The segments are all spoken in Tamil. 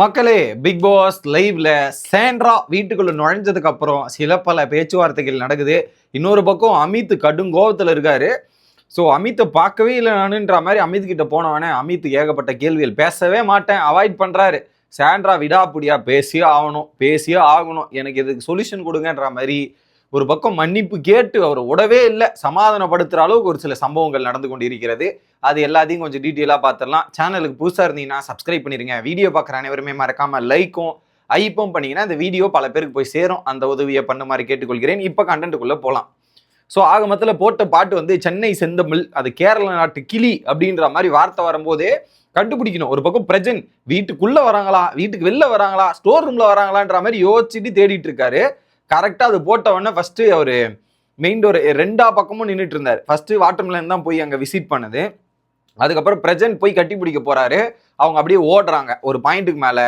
மக்களே பிக் பாஸ் லைவ்ல சேண்ட்ரா வீட்டுக்குள்ள நுழைஞ்சதுக்கு அப்புறம் சில பல பேச்சுவார்த்தைகள் நடக்குது. இன்னொரு பக்கம் அமித் கடும் கோபத்தில் இருக்காரு. ஸோ அமித்தை பார்க்கவே இல்லை நானுன்ற மாதிரி அமித் கிட்ட போனவனே அமித் ஏகப்பட்ட கேள்விகள். பேசவே மாட்டேன் அவாய்ட் பண்றாரு. சேண்ட்ரா விடாப்புடியா? பேசியே ஆகணும் பேசியே ஆகணும். எனக்கு இதுக்கு சொல்யூஷன் கொடுங்கன்ற மாதிரி ஒரு பக்கம் மன்னிப்பு கேட்டு அவர் உடவே இல்லை சமாதானப்படுத்துகிற அளவுக்கு ஒரு சில சம்பவங்கள் நடந்து கொண்டு இருக்கிறது அது எல்லாத்தையும் கொஞ்சம் டீட்டெயிலாக பார்த்துடலாம் சேனலுக்கு புதுசாக இருந்தீங்கன்னா சப்ஸ்கிரைப் பண்ணிருங்க. வீடியோ பார்க்குற அனைவருமே மறக்காமல் லைக்கும் ஐப்பும் பண்ணிங்கன்னா இந்த வீடியோ பல பேருக்கு போய் சேரும். அந்த உதவியை பண்ண மாதிரி கேட்டுக்கொள்கிறேன். இப்போ கண்டென்ட்டுக்குள்ளே போகலாம் ஸோ ஆக மொத்தத்தில் போட்ட பாட்டு வந்து சென்னை செந்தமிழ் அது கேரள நாட்டு கிளி அப்படின்ற மாதிரி வார்த்தை வரும்போதே கண்டுபிடிக்கணும். ஒரு பக்கம் பிரஜன் வீட்டுக்குள்ளே வராங்களா? வீட்டுக்கு வெளில வராங்களா? ஸ்டோர் ரூமில் வராங்களான்ற மாதிரி யோசிச்சுட்டு தேடிட்டு இருக்காரு. கரெக்டாக அது போட்ட உடனே ஃபஸ்ட்டு அவர் மெயின் டோர் ரெண்டா பக்கமும் நின்றுட்டு இருந்தார். ஃபர்ஸ்ட் வாட்டர்மெலன் தான் போய் அங்கே விசிட் பண்ணுது. அதுக்கப்புறம் பிரசன்ட் போய் கட்டி பிடிக்க போகிறாரு அவங்க அப்படியே ஓடுறாங்க. ஒரு பாயிண்ட்டுக்கு மேலே.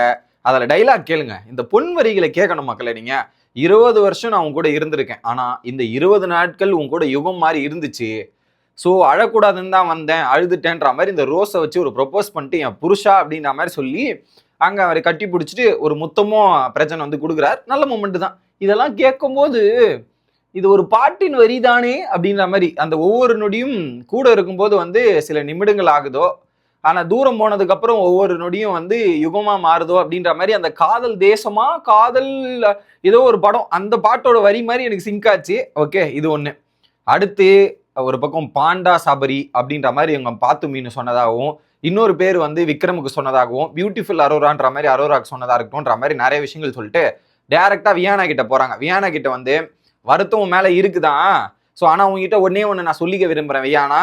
அதில் டைலாக் கேளுங்க. இந்த பொன் வரிகளை கேட்கணும் மக்களை நீங்கள் இருபது வருஷம் நான் உங்க கூட இருந்திருக்கேன். ஆனால் இந்த இருபது நாட்கள் உங்க கூட யுகம் மாதிரி இருந்துச்சு. ஸோ அழக்கூடாதுன்னு தான் வந்தேன். அழுதுட்டேன்ற மாதிரி இந்த ரோஸை வச்சு ஒரு ப்ரொப்போஸ் பண்ணிட்டு என் புருஷா அப்படின்ற மாதிரி சொல்லி அங்கே அவரை கட்டி பிடிச்சிட்டு ஒரு முத்தமும் பிரச்சனை வந்து கொடுக்குறாரு. நல்ல மூமெண்ட் தான். இதெல்லாம் கேட்கும்போது இது ஒரு பாட்டின் வரி தானே அப்படின்ற மாதிரி அந்த ஒவ்வொரு நொடியும் கூட இருக்கும்போது வந்து சில நிமிடங்கள் ஆகுதோ ஆனால் தூரம் போனதுக்கப்புறம் ஒவ்வொரு நொடியும் வந்து யுகமாக மாறுதோ அப்படின்ற மாதிரி அந்த காதல் தேசமா காதல் ஏதோ ஒரு படம் அந்த பாட்டோட வரி மாதிரி எனக்கு சிங்க் ஆச்சு. ஓகே இது ஒன்று அடுத்து ஒரு பக்கம் பாண்டா சபரி அப்படின்ற மாதிரி இவங்க பாத்து மீன் சொன்னதாகவும் இன்னொரு பேர் வந்து விக்ரமுக்கு சொன்னதாகவும் பியூட்டிஃபுல் அரோரான்ற மாதிரி அரோராக்கு சொன்னதாக இருக்கட்டும்ன்ற மாதிரி நிறைய விஷயங்கள் சொல்லிட்டு டேரெக்டாக வியானா கிட்ட போகிறாங்க வியானா கிட்ட வந்து வருத்தம் உன் மேல இருக்குதான் ஸோ ஆனால் உங்ககிட்ட ஒன்னே ஒன்று நான் சொல்லிக்க விரும்புகிறேன் வியானா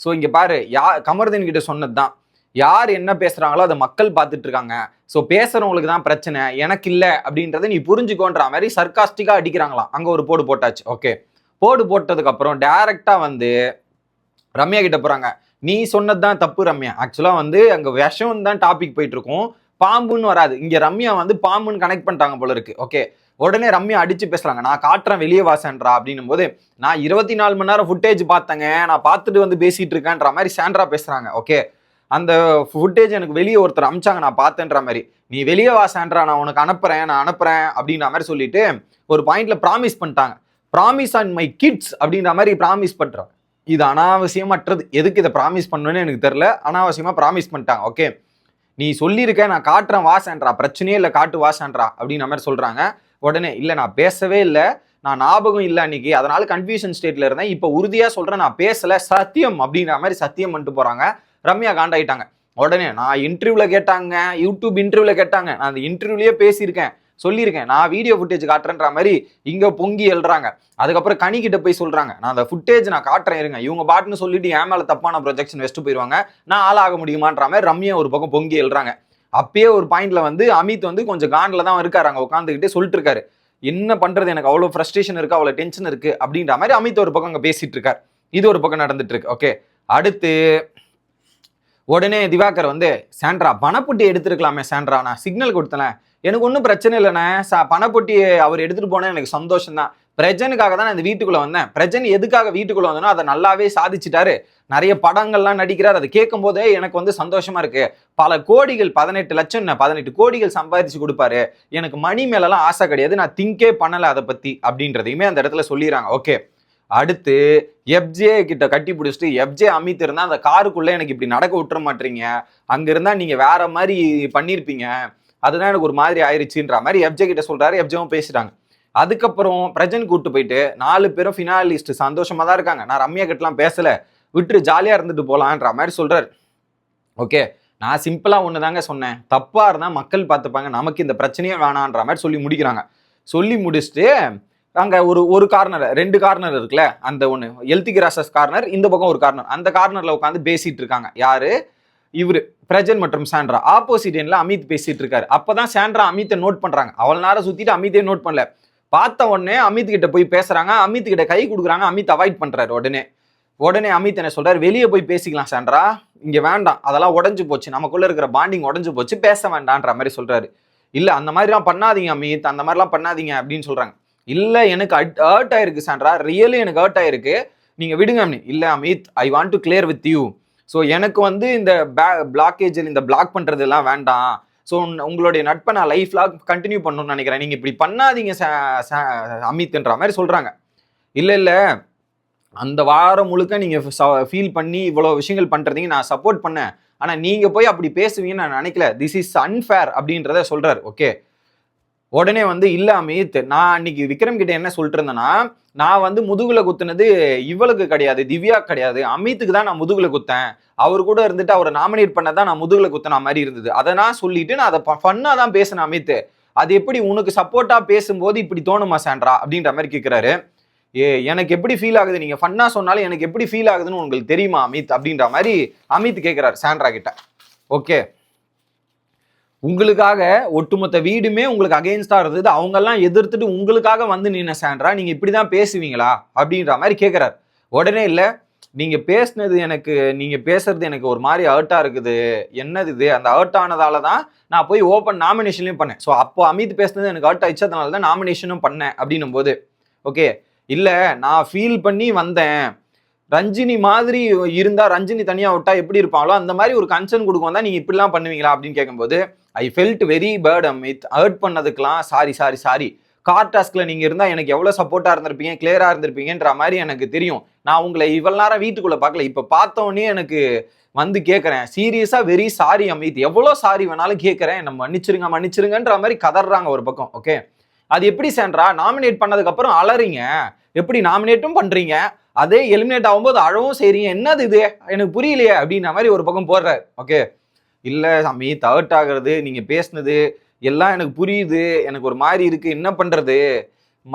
ஸோ இங்கே பாரு யா கமர்தன் கிட்ட சொன்னதுதான். யார் என்ன பேசுகிறாங்களோ அதை மக்கள் பார்த்துட்டு இருக்காங்க ஸோ பேசுகிறவங்களுக்கு தான் பிரச்சனை. எனக்கு இல்லை அப்படின்றத நீ புரிஞ்சுக்கோன்ற மாதிரி சர்க்காஸ்டிக்காக அடிக்கிறாங்களாம். அங்கே ஒரு போடு போட்டாச்சு. ஓகே போடு போட்டதுக்கப்புறம் டேரெக்டாக வந்து ரம்யா கிட்ட போகிறாங்க நீ சொன்னது தான் தப்பு ரம்யா. ஆக்சுவலாக வந்து அங்கே விஷம் தான் டாபிக் போயிட்டு இருக்கும் பாம்புன்னு வராது. இங்க ரம்யா வந்து பாம்புன்னு கனெக்ட் பண்ணிட்டாங்க போல இருக்கு. ஓகே உடனே ரம்யா அடிச்சு பேசுறாங்க. நான் காட்டுறேன் வெளியே வாசன்றா அப்படின்னும் போது நான் இருபத்தி நாலு மணி நேரம் ஃபுட்டேஜ் பார்த்தேங்க. நான் பார்த்துட்டு வந்து பேசிட்டு இருக்கேன்ற மாதிரி சாண்ட்ரா பேசுறாங்க. ஓகே அந்த ஃபுட்டேஜ் எனக்கு வெளியே ஒருத்தர் அமிச்சாங்க. நான் பார்த்தேன்ற மாதிரி. நீ வெளியே வா சாண்ட்ரா. நான் உனக்கு அனுப்புறேன். நான் அனுப்புறேன். அப்படின்ற மாதிரி சொல்லிட்டு ஒரு பாயிண்ட்ல ப்ராமிஸ் பண்ணிட்டாங்க. ப்ராமிஸ் ஆன் மை கிட்ஸ் அப்படின்ற மாதிரி ப்ராமிஸ் பண்றாங்க. இது அனாவசியமற்றது. எதுக்கு இதை ப்ராமிஸ் பண்ணணும்னு எனக்கு தெரில அனாவசியமா ப்ராமிஸ் பண்ணிட்டாங்க. ஓகே நீ சொல்லியிருக்க நான் காட்டுறேன் வாசன்றா. பிரச்சனையே இல்லை காட்டு வாசன்றா அப்படின்ற மாதிரி சொல்கிறாங்க உடனே இல்லை நான் பேசவே இல்லை. நான் ஞாபகம் இல்லை அன்னைக்கு. அதனால கன்ஃபியூஷன் ஸ்டேட்ல இருந்தேன். இப்போ உறுதியாக சொல்கிறேன் நான் பேசலை. சத்தியம் அப்படின்ற மாதிரி சத்தியம் பண்ணிட்டு போகிறாங்க ரம்யா காண்டாயிட்டாங்க. உடனே நான் இன்டர்வியூவில் கேட்டாங்க. யூடியூப் இன்டர்வியூவில் கேட்டாங்க. நான் அந்த இன்டர்வியூலேயே பேசியிருக்கேன். சொல்லியிருக்கேன். நான் வீடியோ ஃபுட்டேஜ் காட்டுறேன்ற மாதிரி இங்கே பொங்கி எழுறாங்க அதுக்கப்புறம் கனி கிட்ட போய் சொல்றாங்க. நான் அந்த ஃபுட்டேஜ் நான் காட்டுறேன் இருங்க. இவங்க பாட்டுன்னு சொல்லிட்டு என் மேலே தப்பான ப்ரொஜெக்ஷன் வச்சுட்டு போயிடுவாங்க நான் ஆளாக முடியுமான்ற மாதிரி ரம்யா ஒரு பக்கம் பொங்கி எழுறாங்க அப்பயே ஒரு பாயிண்ட்ல வந்து அமித் வந்து கொஞ்சம் காண்டில் தான் இருக்காரு. அங்கே உட்காந்துக்கிட்டே சொல்லிட்டு இருக்காரு என்ன பண்றது? எனக்கு அவ்வளோ ஃப்ரஸ்ட்ரேஷன் இருக்கு அவ்வளோ டென்ஷன் இருக்கு. அப்படின்ற மாதிரி அமித் ஒரு பக்கம் அங்கே பேசிட்டு இருக்காரு இது ஒரு பக்கம் நடந்துட்டு இருக்கு ஓகே அடுத்து உடனே திவாகர் வந்து சாண்ட்ரா பணப்புட்டி எடுத்துருக்கலாமே சாண்ட்ரா. நான் சிக்னல் கொடுத்தேன். எனக்கு ஒன்றும் பிரச்சனை இல்லைண்ணே. சா பணப்பொட்டி அவர் எடுத்துகிட்டு போனேன் எனக்கு சந்தோஷம் தான் பிரஜனுக்காக தான் நான் இந்த வீட்டுக்குள்ளே வந்தேன். பிரஜன் எதுக்காக வீட்டுக்குள்ளே வந்தனோ அதை நல்லாவே சாதிச்சிட்டாரு. நிறைய படங்கள்லாம் நடிக்கிறார். அதை கேட்கும் போதே எனக்கு வந்து சந்தோஷமா இருக்கு. பல கோடிகள் பதினெட்டு லட்சம் என்ன பதினெட்டு கோடிகள் சம்பாதிச்சு கொடுப்பாரு. எனக்கு மணி மேலலாம் ஆசை கிடையாது. நான் திங்கே பண்ணலை அதை பற்றி அப்படின்றதையுமே அந்த இடத்துல சொல்லிடுறாங்க. ஓகே. அடுத்து எப்ஜே கிட்ட கட்டி பிடிச்சிட்டு எப்ஜே அமித் இருந்தால் அந்த காருக்குள்ளே எனக்கு இப்படி நடக்க விட்டுற மாட்டீங்க. அங்கே இருந்தால் நீங்கள் வேற மாதிரி பண்ணியிருப்பீங்க அதுதான் எனக்கு ஒரு மாதிரி ஆயிடுச்சுன்ற மாதிரி எப்ஜே கிட்ட சொல்றாரு. எஃப்ஜேவும் பேசுகிறாங்க அதுக்கப்புறம் பிரஜன் கூட்டு போயிட்டு நாலு பேரும் ஃபினாலிஸ்ட் சந்தோஷமா தான் இருக்காங்க. நான் ரம்யா கிட்டலாம் பேசல. விட்டு ஜாலியாக இருந்துட்டு போகலான்ற மாதிரி சொல்றாரு. ஓகே நான் சிம்பிளாக ஒன்று தாங்க சொன்னேன். தப்பாக இருந்தால் மக்கள் பார்த்துப்பாங்க. நமக்கு இந்த பிரச்சனையே வேணான்ற மாதிரி சொல்லி முடிக்கிறாங்க. சொல்லி முடிச்சுட்டு அங்கே ஒரு ஒரு கார்னர் ரெண்டு கார்னர் இருக்குல்ல? அந்த ஒன்று எல்திகிராசஸ் கார்னர் இந்த பக்கம் ஒரு கார்னர் அந்த கார்னரில் உட்காந்து பேசிகிட்டு இருக்காங்க. யார்? இவரு பிரஜன் மற்றும் சாண்ட்ரா. ஆப்போசிட் எண்ணில் அமித் பேசிட்டு இருக்காரு. அப்பதான் சாண்ட்ரா அமித்தை நோட் பண்றாங்க. அவள் நேரம் சுத்திட்டு அமித்தே நோட் பண்ணல. பார்த்த உடனே அமித் கிட்ட போய் பேசுறாங்க. அமித் கிட்ட கை கொடுக்குறாங்க. அமித் அவாய்ட் பண்றாரு உடனே. உடனே அமித் என்ன சொல்றாரு? வெளியே போய் பேசிக்கலாம் சாண்ட்ரா. இங்க வேண்டாம். அதெல்லாம் உடஞ்சு போச்சு. நமக்குள்ள இருக்கிற பாண்டிங் உடஞ்சு போச்சு. பேச வேண்டான்ற மாதிரி சொல்றாரு. இல்ல அந்த மாதிரிலாம் பண்ணாதீங்க அமித். அந்த மாதிரிலாம் பண்ணாதீங்க அப்படின்னு சொல்றாங்க. இல்ல எனக்கு ஹர்ட் ஆயிருக்கு சாண்ட்ரா. ரியலி எனக்கு ஹர்ட் ஆயிருக்கு. நீங்க விடுங்க அம்மி இல்ல Amit I want to clear with you so எனக்கு வந்து இந்த பிளாக்கேஜ் இந்த பிளாக் பண்ணுறதெல்லாம் எல்லாம் வேண்டாம் ஸோ உங்களுடைய நட்பை நான் லைஃப் லாக் கண்டினியூ பண்ணணும்னு நினைக்கிறேன். நீங்கள் இப்படி பண்ணாதீங்க ச- ச- அமித்ன்ற மாதிரி சொல்கிறாங்க இல்லை இல்லை. அந்த வாரம் முழுக்க நீங்கள் ஃபீல் பண்ணி இவ்வளோ விஷயங்கள் பண்ணுறதுக்கு நான் சப்போர்ட் பண்ணேன். ஆனால் நீங்கள் போய் அப்படி பேசுவீங்கன்னு நான் நினைக்கல. திஸ் இஸ் அன்ஃபேர் அப்படின்றத சொல்கிறார் ஓகே உடனே வந்து இல்ல அமித் நான் அன்னைக்கு விக்ரம் கிட்ட என்ன சொல்லிட்டு இருந்தேன்னா நான் வந்து முதுகுல குத்துனது இவளுக்கு கிடையாது திவ்யா கிடையாது. அமித்துக்கு தான் நான் முதுகுல குத்தேன். அவர் கூட இருந்துட்டு அவரை நாமினேட் பண்ணதான் நான் முதுகுல குத்தின மாதிரி இருந்தது. அதை நான் சொல்லிட்டு நான் அதை ஃபன்னா தான் பேசினேன் அமித் அது எப்படி உனக்கு சப்போர்ட்டா பேசும்போது இப்படி தோணுமா சாண்ட்ரா? அப்படின்ற மாதிரி கேட்கிறாரு ஏ எனக்கு எப்படி ஃபீல் ஆகுது? நீங்க ஃபன்னா சொன்னாலும் எனக்கு எப்படி ஃபீல் ஆகுதுன்னு உங்களுக்கு தெரியுமா அமித்? அப்படின்ற மாதிரி அமித் கேட்கிறாரு சாண்ட்ரா கிட்ட. ஓகே. உங்களுக்காக ஒட்டுமொத்த வீடுமே உங்களுக்கு அகெயின்ஸ்டா இருந்தது. அவங்கெல்லாம் எதிர்த்துட்டு உங்களுக்காக வந்து நின்ன சாண்ட்ரா இப்படி தான் பேசுவீங்களா? அப்படின்ற மாதிரி கேட்குறாரு உடனே இல்லை நீங்கள் பேசுனது எனக்கு நீங்கள் பேசுறது எனக்கு ஒரு மாதிரி ஹர்ட்டாக இருக்குது. என்னது இது? அந்த ஹர்ட் ஆனதால தான் நான் போய் ஓப்பன் நாமினேஷன்லையும் பண்ணேன். ஸோ அப்போ அமித் பேசுனது எனக்கு ஹர்ட் ஆயிடுச்சு அதனால தான் நாமினேஷனும் பண்ணேன் அப்படின்னும் போது ஓகே இல்லை நான் ஃபீல் பண்ணி வந்தேன். ரஞ்சினி மாதிரி இருந்தா ரஞ்சினி தனியா விட்டா எப்படி இருப்பாங்களோ அந்த மாதிரி ஒரு கன்சர்ன் கொடுக்கும். தான் நீங்க இப்படிலாம் பண்ணுவீங்களா அப்படின்னு கேட்கும்போது I felt very bad Amit hurt பண்ணதுக்கெல்லாம் sorry sorry sorry car டாஸ்க்ல நீங்க இருந்தா எனக்கு எவ்வளவு சப்போர்ட்டா இருந்திருப்பீங்க கிளியரா இருந்திருப்பீங்கன்ற மாதிரி எனக்கு தெரியும். நான் உங்களை இவ்வளவு நேரம் வீட்டுக்குள்ள பார்க்கல. இப்ப பார்த்தோன்னே எனக்கு வந்து கேட்குறேன் சீரியஸா வெரி சாரி அமித் எவ்வளோ சாரி வேணாலும் கேட்குறேன் என்ன மன்னிச்சிருங்க மன்னிச்சிருங்கன்ற மாதிரி கதறாங்க ஒரு பக்கம். ஓகே அது எப்படி சேன்றா நாமினேட் பண்ணதுக்கு அப்புறம் அலறீங்க. எப்படி நாமினேட்டும் பண்றீங்க? அதே எலிமினேட் ஆகும்போது அழவும் செய்றீங்க. என்னது இது? எனக்கு புரியலையே அப்படின்ற மாதிரி ஒரு பக்கம் போடுறாரு. ஓகே இல்லை சாமி தவட் ஆகிறது நீங்கள் பேசுனது எல்லாம் எனக்கு புரியுது. எனக்கு ஒரு மாதிரி இருக்குது என்ன பண்ணுறது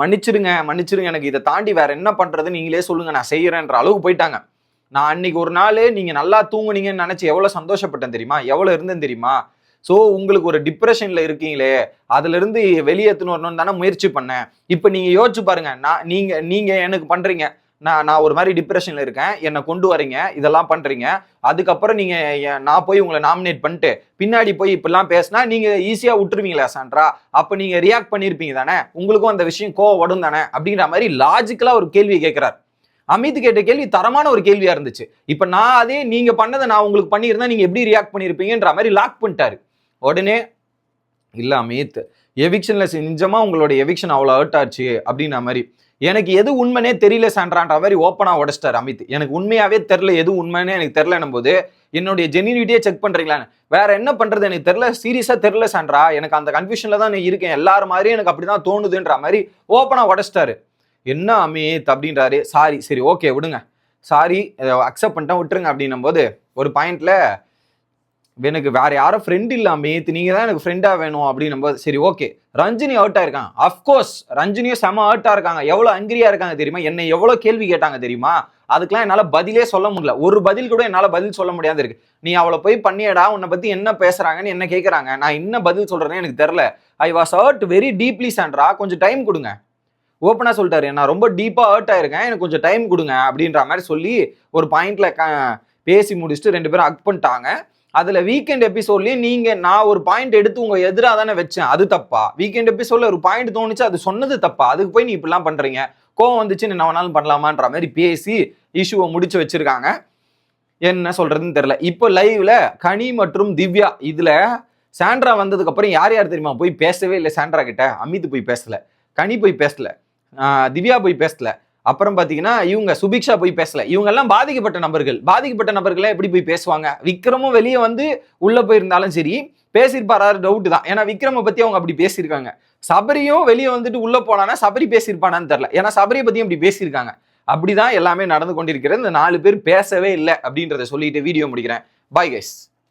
மன்னிச்சிருங்க மன்னிச்சிருங்க. எனக்கு இதை தாண்டி வேற என்ன பண்ணுறது நீங்களே சொல்லுங்கள் நான் செய்கிறேன்ற அளவுக்கு போயிட்டாங்க. நான் அன்னைக்கு ஒரு நாள் நீங்கள் நல்லா தூங்குனீங்கன்னு நினச்சி எவ்வளோ சந்தோஷப்பட்டேன் தெரியுமா? எவ்வளோ இருந்தேன் தெரியுமா? ஸோ உங்களுக்கு ஒரு டிப்ரெஷனில் இருக்கீங்களே அதுலேருந்து வெளியேற்றுன்னு வரணும்னு தானே முயற்சி பண்ணேன். இப்போ நீங்கள் யோசிச்சு பாருங்கள் நான் நீங்கள் நீங்கள் எனக்கு பண்ணுறீங்க நான் நான் ஒரு மாதிரி டிப்ரெஷனில் இருக்கேன். என்னை கொண்டு வரீங்க. இதெல்லாம் பண்ணுறீங்க அதுக்கப்புறம் நீங்கள் நான் போய் உங்களை நாமினேட் பண்ணிட்டு பின்னாடி போய் இப்படிலாம் பேசினா நீங்கள் ஈஸியாக விட்டுருவீங்களா சாண்ட்ரா. அப்போ நீங்கள் ரியாக்ட் பண்ணியிருப்பீங்க தானே. உங்களுக்கும் அந்த விஷயம் கோவப்படும் தானே. அப்படிங்கிற மாதிரி லாஜிக்கலாக ஒரு கேள்வி கேட்குறாரு. அமித் கேட்ட கேள்வி தரமான ஒரு கேள்வியாக இருந்துச்சு. இப்போ நான் அதே நீங்கள் பண்ணதை நான் உங்களுக்கு பண்ணியிருந்தா நீங்கள் எப்படி ரியாக்ட் பண்ணியிருப்பீங்கன்ற மாதிரி லாக் பண்ணிட்டாரு. உடனே இல்லை அமித் எவிக்ஷனில் நிஜமா உங்களோட எவிக்ஷன் அவ்வளோ ஹர்ட் ஆச்சு. அப்படின்ற மாதிரி. எனக்கு எது உண்மைனே தெரியல சான்றான்ற மாதிரி ஓப்பனாக உடச்சிட்டார் அமித். எனக்கு உண்மையாவே தெரில எது உண்மைன்னு எனக்கு தெரிலன்னும் போது என்னுடைய ஜெனினிட்டியே செக் பண்ணுறீங்களான்னு வேற என்ன பண்ணுறது எனக்கு தெரில சீரியஸாக தெரில சான்றா? எனக்கு அந்த கன்ஃபியூஷனில் தான் நீ இருக்கேன். எல்லாரும் மாதிரியும் எனக்கு அப்படி தான் தோணுதுன்ற மாதிரி ஓப்பனாக உடச்சிட்டாரு. என்ன அமித் அப்படின்றாரு. சாரி சரி ஓகே விடுங்க. சாரி அக்செப்ட் பண்ணிட்டேன் விட்டுருங்க அப்படின்னும் போது ஒரு பாயிண்ட்ல எனக்கு வேற யாரும் ஃப்ரெண்ட் இல்லாமே அமித் நீங்க தான் எனக்கு ஃப்ரெண்டா வேணும் அப்படின்னும் போது சரி ஓகே ரஞ்சினி அவுட் ஆயிருக்காங்க அஃப்கோர்ஸ் ரஞ்சினியும் செம அவுட் இருக்காங்க. எவ்வளவு அங்கிரியா இருக்காங்க தெரியுமா? என்னை எவ்வளவு கேள்வி கேட்டாங்க தெரியுமா? அதுக்கெல்லாம் என்னால பதிலே சொல்ல முடியல. ஒரு பதில் கூட என்னால பதில் சொல்ல முடியாது இருக்கு. நீ அவளை போய் பண்ணியடா உன்னை பத்தி என்ன பேசுறாங்கன்னு என்ன கேட்குறாங்க நான் என்ன பதில் சொல்றேன்னு எனக்கு தெரியல. I was hurt very deeply Sandra கொஞ்சம் டைம் கொடுங்க. ஓப்பனா சொல்லிட்டாரு. நான் ரொம்ப டீப்பா ஹர்ட் ஆயிருக்கேன். எனக்கு கொஞ்சம் டைம் கொடுங்க அப்படின்ற மாதிரி சொல்லி ஒரு பாயிண்ட்ல பேசி முடிச்சுட்டு ரெண்டு பேரும் அக் பண்ணிட்டாங்க. அதுல வீக்கெண்ட் எபிசோட்லயும் நீங்க நான் ஒரு பாயிண்ட் எடுத்து உங்க எதிராக தானே வச்சேன். அது தப்பா? வீக்கெண்ட் எபிசோட்ல ஒரு பாயிண்ட் தோணுச்சு அது சொன்னது தப்பா? அதுக்கு போய் நீ இப்படிலாம் பண்றீங்க. கோவம் வந்துச்சு என்ன வேணாலும் பண்ணலாமான்ற மாதிரி பேசி இஷ்யூவை முடிச்சு வச்சிருக்காங்க. என்ன சொல்றதுன்னு தெரியல. இப்போ லைவ்ல கனி மற்றும் திவ்யா இதுல சாண்ட்ரா வந்ததுக்கு அப்புறம் யார் யார் தெரியுமா? போய் பேசவே இல்லை சாண்ட்ரா கிட்ட. அமித் போய் பேசல. கனி போய் பேசல. திவ்யா போய் பேசல. அப்புறம் பார்த்தீங்கன்னா இவங்க சுபிக்ஷா போய் பேசல. இவங்கெல்லாம் பாதிக்கப்பட்ட நபர்கள். பாதிக்கப்பட்ட நபர்களே எப்படி போய் பேசுவாங்க? விக்ரமும் வெளியே வந்து உள்ளே போயிருந்தாலும் சரி பேசியிருப்பாரா டவுட் தான். ஏன்னா விக்ரமை பற்றி அவங்க அப்படி பேசியிருக்காங்க. சபரியும் வெளியே வந்துட்டு உள்ளே போனானா சபரி பேசியிருப்பானான்னு தெரில ஏன்னா சபரியை பற்றியும் அப்படி பேசியிருக்காங்க. அப்படிதான் எல்லாமே நடந்து கொண்டிருக்கிறது. இந்த நாலு பேர் பேசவே இல்லை அப்படின்றத சொல்லிட்டு வீடியோ முடிக்கிறேன். Bye guys